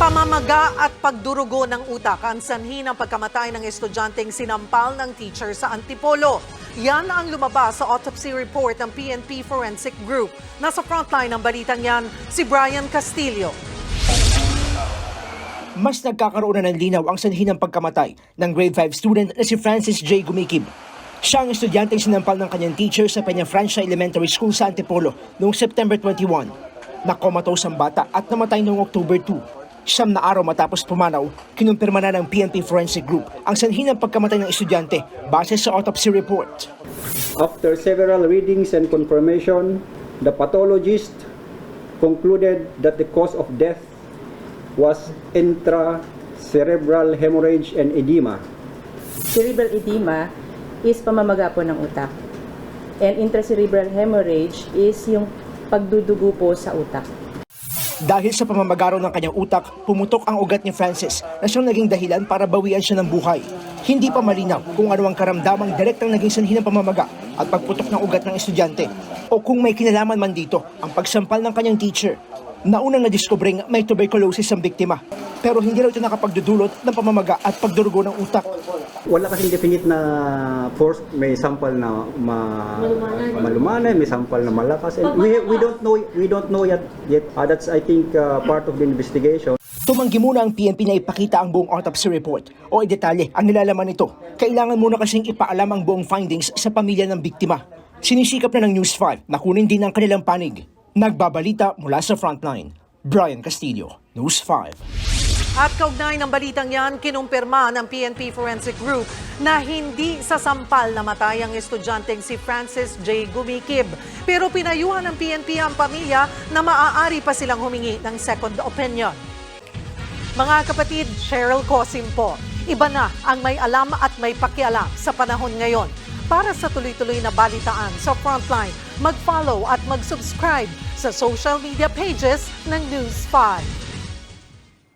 Pamamaga at pagdurugo ng utak ang sanhi ng pagkamatay ng estudyanteng sinampal ng teacher sa Antipolo. Yan ang lumabas sa autopsy report ng PNP Forensic Group. Nasa frontline ng balitang yan, si Brian Castillo. Mas nagkakaroon na ng linaw ang sanhi ng pagkamatay ng grade 5 student na si Francis J. Gumikib. Siya ang estudyanteng sinampal ng kanyang teacher sa Peñafrancia Elementary School sa Antipolo noong September 21. Nakomatos ang bata at namatay noong October 2. Siyam na araw matapos pumanaw, kinumpirma na ng PNP Forensic Group ang sanhi ng pagkamatay ng estudyante base sa autopsy report. After several readings and confirmation, the pathologist concluded that the cause of death was intracerebral hemorrhage and edema. cerebral edema is pamamaga po ng utak. And intracerebral hemorrhage is yung pagdudugo po sa utak. Dahil sa pamamagaro ng kanyang utak, pumutok ang ugat ni Francis na siyang naging dahilan para bawian siya ng buhay. Hindi pa malinaw kung ano ang karamdamang direktang naging sanhi ng pamamaga at pagputok ng ugat ng estudyante o kung may kinalaman man dito ang pagsampal ng kanyang teacher. Naunang na-discovering may tuberculosis ang biktima pero hindi raw ito nakapagdudulot ng pamamaga at pagdurugo ng utak. Wala kasing definite na force, may sample na ma malumanay, may sample na malakas. And we we don't know we don't know yet yet. Uh, that's I think uh, part of the investigation. Tumanggi muna ang PNP na ipakita ang buong autopsy report o idetalye ang nilalaman nito. Kailangan muna kasing ipaalam ang buong findings sa pamilya ng biktima. Sinisikap na ng News 5 na kunin din ang kanilang panig. Nagbabalita mula sa frontline. Brian Castillo, News 5. At kaugnay ng balitang yan, kinumpirma ng PNP Forensic Group na hindi sasampal na matay ang estudyanteng si Francis J. Gumikib. Pero pinayuhan ng PNP ang pamilya na maaari pa silang humingi ng second opinion. Mga kapatid, Cheryl Cosim po. Iba na ang may alam at may pakialam sa panahon ngayon. Para sa tuloy-tuloy na balitaan sa Frontline, mag-follow at mag-subscribe sa social media pages ng News 5.